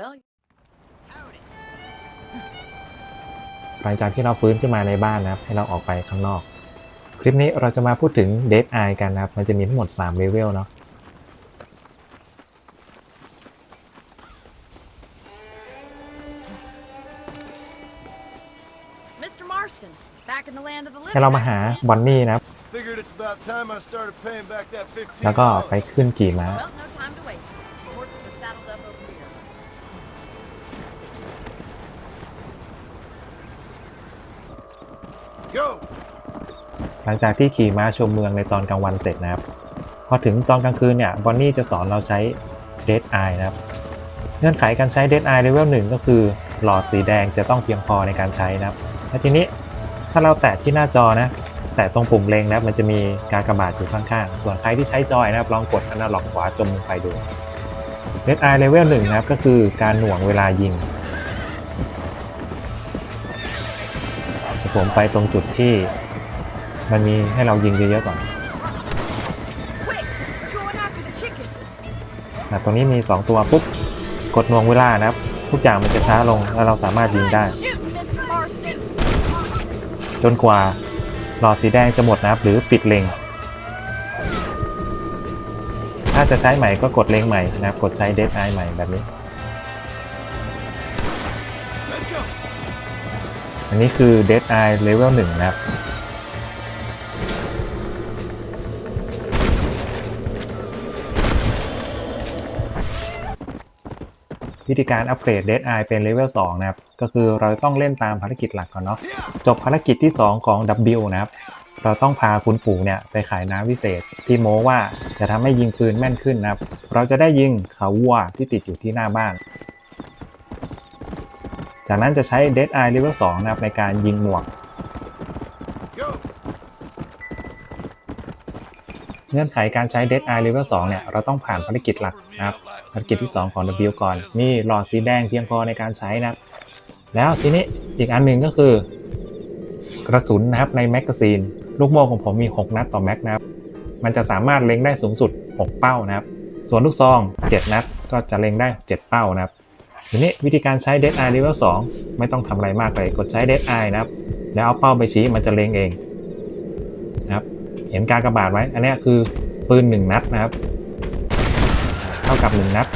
Well, howdy. หลังจากที่เราฟื้นขึ้นมาในบ้านนะครับ ให้เราออกไปข้างนอก คลิปนี้เราจะมาพูดถึง Dead Eye กันนะครับ มันจะมีทั้งหมด3เลเวลเนาะ Mr. Marston, back in the land of the living. ให้เรามาหา I understand. บอนนี่นะครับ Figured it's about time I started paying back that 15 แล้วก็ไปขึ้นขี่ม้า Well, no หลังจากที่ขี่ม้าชมเมืองในตอนกลางวันเสร็จนะครับ พอถึงตอนกลางคืนเนี่ยบอนนี่จะสอนเราใช้ Dead Eye นะครับ เงื่อนไขการใช้ Dead Eye Level 1ก็คือ หลอดสีแดงจะต้องเพียงพอในการใช้นะครับ และทีนี้ถ้าเราแตะที่หน้าจอนะ แตะตรงปุ่มเล็งนะครับมันจะมีการกระบาดอยู่ข้างๆ ส่วนใครที่ใช้จอยนะครับลองกดอนาล็อกขวาจมลงไปดู Dead Eye Level 1นะครับก็คือการหน่วงเวลายิง ผมไปตรงจุดที่มันมีให้เรายิงเยอะๆก่อนนะตรงนี้มี 2 ตัวปุ๊บกดนวงเวลานะครับ ทุกอย่างมันจะช้าลงแล้วเราสามารถยิงได้ จนกว่าหลอดสีแดงจะหมดนะครับ หรือปิดเล็ง ถ้าจะใช้ใหม่ก็กดเล็งใหม่นะครับ กดใช้ Dead Eye ใหม่แบบนี้ อันนี้คือ Dead Eye Level 1นะครับวิธีการอัปเกรด Dead Eye เป็น Level 2นะครับ ก็คือเราต้องเล่นตามภารกิจหลักก่อนเนาะ จบภารกิจที่ 2 ของ W นะครับ เราต้องพาคุณปู่เนี่ยไปขายน้ำวิเศษ ที่โม้ว่าจะทำให้ยิงปืนแม่นขึ้นนะครับ เราจะได้ยิงเขาวัวที่ติดอยู่ที่หน้าบ้าน จากนั้นจะใช้ Dead Eye Level 2นะครับในการยิงหมวก เงื่อนไขการใช้ Dead Eye Level 2เนี่ยเราต้องผ่านภารกิจหลักนะครับภารกิจที่ 2 ของ W ก่อนนี่หลอดสีแดงเพียงพอในการใช้นะครับ แล้วทีนี้อีกอันหนึ่งก็คือ กระสุนนะครับในแมกกาซีน ลูกโม่ของผมมี 6 นัดต่อแม็กนะครับ มันจะสามารถเล็งได้สูงสุด 6 เป้านะครับ ส่วนลูกซอง 7 นัดก็จะเล็งได้ 7 เป้านะครับ ทีนี้วิธีการใช้ Dead Eye Level 2 ไม่ต้องทำอะไรมากเลย กดใช้ Dead Eye นะครับ แล้วเอาเป้าไปชี้มันจะเล็งเองนะครับ เห็นการกระบาดไว้อันนี้คือปืน 1 นัดนะครับ เท่ากับ 1 นัด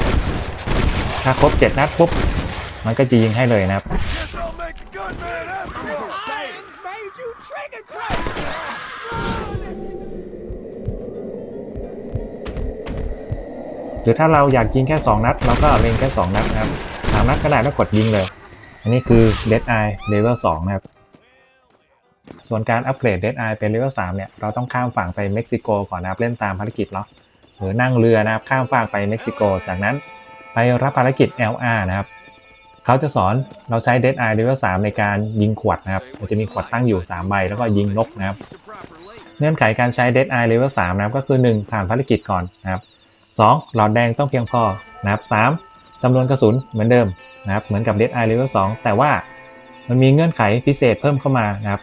ถ้าครบ 7 นัดปุ๊บ มันก็จะยิงให้เลยนะครับ หรือถ้าเราอยากยิงแค่ 2 นัด เราก็เล็งแค่ 2 นัดนะครับามนัดก็ได้แล้วกดยิงเลย อันนี้คือ Dead Eye Level 2 นะครับ ส่วนการอัปเกรด Dead Eye เป็น Level 3 เนี่ย เราต้องข้ามฝั่งไปเม็กซิโกก่อนนะครับ เล่นตามภารกิจเนาะ หรือนั่งเรือนะครับ ข้ามฝั่งไปเม็กซิโก จากนั้นไปรับภารกิจ LR นะครับ เขาจะสอนเราใช้ Dead Eye Level 3 ในการยิงขวดนะครับ มันจะมีขวดตั้งอยู่ 3 ใบ แล้วก็ยิงนกนะครับ เงื่อนไขการใช้ Dead Eye Level 3 นะครับ ก็คือ 1 ผ่านภารกิจก่อนนะครับ 2. หลอดแดงต้องเพียงพอนะครับ 3. จำนวนกระสุนเหมือนเดิมนะครับเหมือนกับ Dead Eye Level 2 แต่ว่ามันมีเงื่อนไขพิเศษเพิ่มเข้ามานะครับ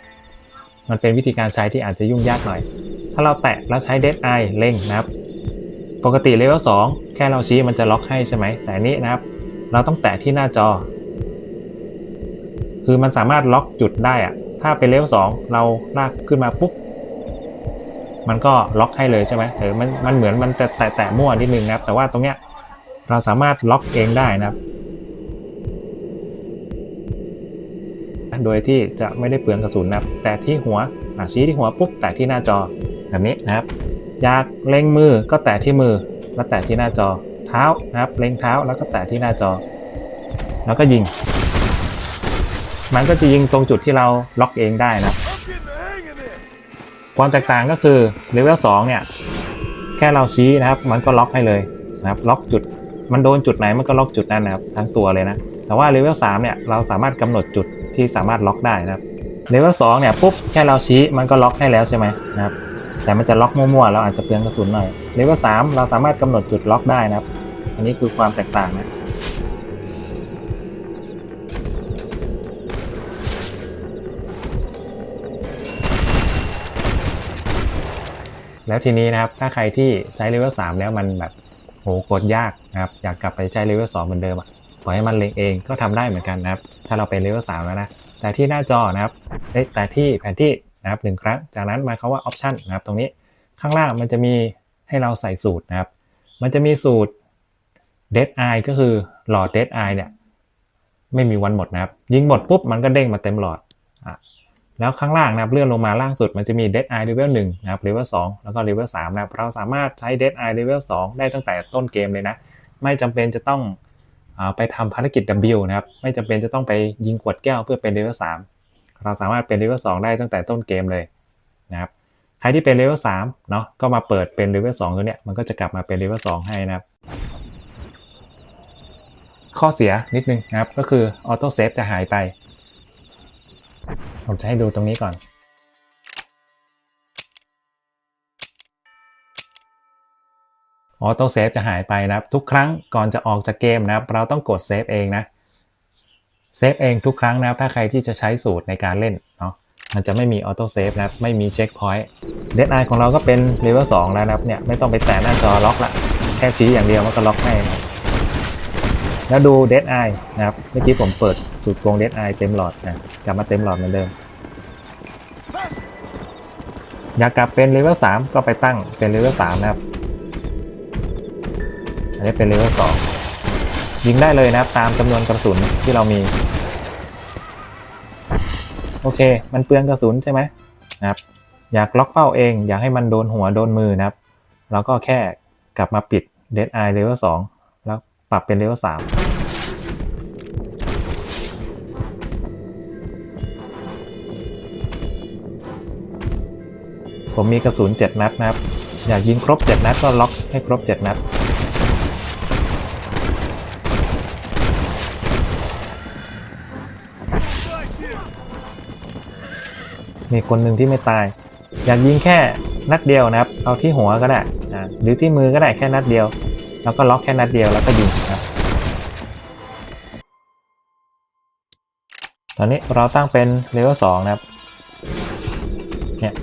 มันเป็นวิธีการใช้ที่อาจจะยุ่งยากหน่อย ถ้าเราแตะแล้วใช้ Dead Eye เล็งนะครับ ปกติ Level 2 แค่เราชี้มันจะล็อกให้ใช่ไหม แต่นี้นะครับ เราต้องแตะที่หน้าจอ คือมันสามารถล็อกจุดได้อะถ้าเป็น Level 2เราลากขึ้นมาปุ๊บมันก็ล็อกให้เลยใช่ไหมเออมันมันเหมือนมันจะแตะแตะมั่วนิดนึงนะครับ แต่ว่าตรงเนี้ย เราสามารถล็อกเองได้นะครับ โดยที่จะไม่ได้เปลืองกระสุนนะครับ แต่ที่หัวอะชี้ที่หัวปุ๊บแตะที่หน้าจอแบบนี้นะครับ อยากเล็งมือก็แตะที่มือแล้วแตะที่หน้าจอเท้านะครับ เล็งเท้าแล้วก็แตะที่หน้าจอ แล้วก็ยิง มันก็จะยิงตรงจุดที่เราล็อกเองได้นะความแตกต่างก็คือเลเวล2เนี่ยแค่เราชี้นะครับ มันก็ล็อกให้เลยนะครับ ล็อกจุด มันโดนจุดไหนมันก็ล็อกจุดนั้นนะครับทั้งตัวเลยนะ แต่ว่าเลเวล3เนี่ยเราสามารถกำหนดจุดที่สามารถล็อกได้นะครับเลเวล2เนี่ยปุ๊บแค่เราชี้มันก็ล็อกให้แล้วใช่ไหมนะครับแต่มันจะล็อกมั่วๆเราอาจจะเปลืองกระสุนหน่อยเลเวล3เราสามารถกำหนดจุดล็อกได้นะครับ อันนี้คือความแตกต่างนะแล้วทีนี้นะครับถ้าใครที่ใช้เลเวล3แล้วมันแบบ โหกดยากนะครับอยากกลับไปใช้เลเวล2เหมือนเดิมอะปล่อยให้มันเล็งเองก็ทำได้เหมือนกันนะครับ ถ้าเราเป็นเลเวล3แล้วนะ แต่ที่หน้าจอนะครับเอ้แต่ที่แผนที่นะครับหนึ่งครั้ง จากนั้นมาคำว่า option นะครับตรงนี้ข้างล่างมันจะมีให้เราใส่สูตรนะครับ มันจะมีสูตร dead eye ก็คือหลอด dead eye เนี่ยไม่มีวันหมดนะครับ ยิงหมดปุ๊บมันก็เด้งมาเต็มหลอด แล้วข้างล่างนะครับเลื่อนลงมาล่างสุดมันจะมี dead eye level 1นะครับ level 2 แล้วก็ level 3นะครับเราสามารถใช้ dead eye level 2 ได้ตั้งแต่ต้นเกมเลยนะ ไม่จำเป็นจะต้องอไปทำภารกิจ W นะครับ ไม่จำเป็นจะต้องไปยิงขวดแก้วเพื่อเป็น level 3 เราสามารถเป็น level 2 ได้ตั้งแต่ต้นเกมเลยนะครับ ใครที่เป็น level 3เนาะก็มาเปิดเป็น level 2 ตัวเนี้ยมันก็จะกลับมาเป็น level 2 ให้นะครับข้อเสียนิดนึงนะครับก็คือออโต้เซฟจะหายไป ผมจะให้ดูตรงนี้ก่อน ออโต้เซฟจะหายไปนะครับ ทุกครั้งก่อนจะออกจากเกมนะครับ เราต้องกดเซฟเองนะ เซฟเองทุกครั้งนะครับ ถ้าใครที่จะใช้สูตรในการเล่นเนาะ มันจะไม่มีออโต้เซฟนะครับ ไม่มีเช็คพอยต์ เดดไอของเราก็เป็นเลเวล2แล้วนะครับ เนี่ยไม่ต้องไปแตะหน้าจอล็อกละ แค่ชี้อย่างเดียวมันก็ล็อกให้นะ แล้วดู Dead Eye นะครับ เมื่อกี้ผมเปิดสูตรโกง Dead Eye เต็มหลอดนะ กลับมาเต็มหลอดเหมือนเดิม อยากกลับเป็นเลเวล3ก็ไปตั้งเป็นเลเวล3นะครับ อันนี้เป็นเลเวล2ยิงได้เลยนะครับ ตามจำนวนกระสุนที่เรามี โอเค มันเปลืองกระสุนใช่ไหมนะครับ อยากล็อกเป้าเอง อยากให้มันโดนหัวโดนมือนะครับเราก็แค่กลับมาปิด Dead Eye Level 2 ปรับเป็น Level 3ผมมีกระสุน 7 นัดนะครับ อยากยิงครบ 7 นัดก็ล็อกให้ครบ 7 นัด มีคนหนึ่งที่ไม่ตาย อยากยิงแค่นัดเดียวนะครับ เอาที่หัวก็ได้ หรือที่มือก็ได้แค่นัดเดียว แล้วก็ล็อกแค่นัดเดียวแล้วก็ยิงครับ ตอนนี้เราตั้งเป็นเลเวล2นะครับ เนี่ย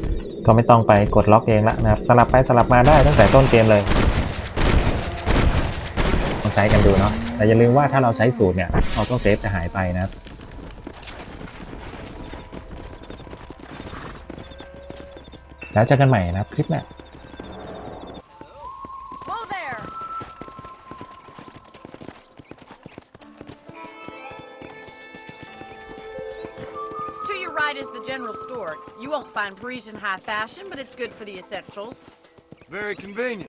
ก็ไม่ต้องไปกดล็อกเองละนะครับ สลับไปสลับมาได้ตั้งแต่ต้นเกมเลยลองใช้กันดูเนาะ แต่อย่าลืมว่าถ้าเราใช้สูตรเนี่ยออโต้เซฟจะหายไปนะครับแล้วเจอกันใหม่นะครับคลิปหน้า Right is the general store. You won't find Parisian high fashion, but it's good for the essentials. Very convenient.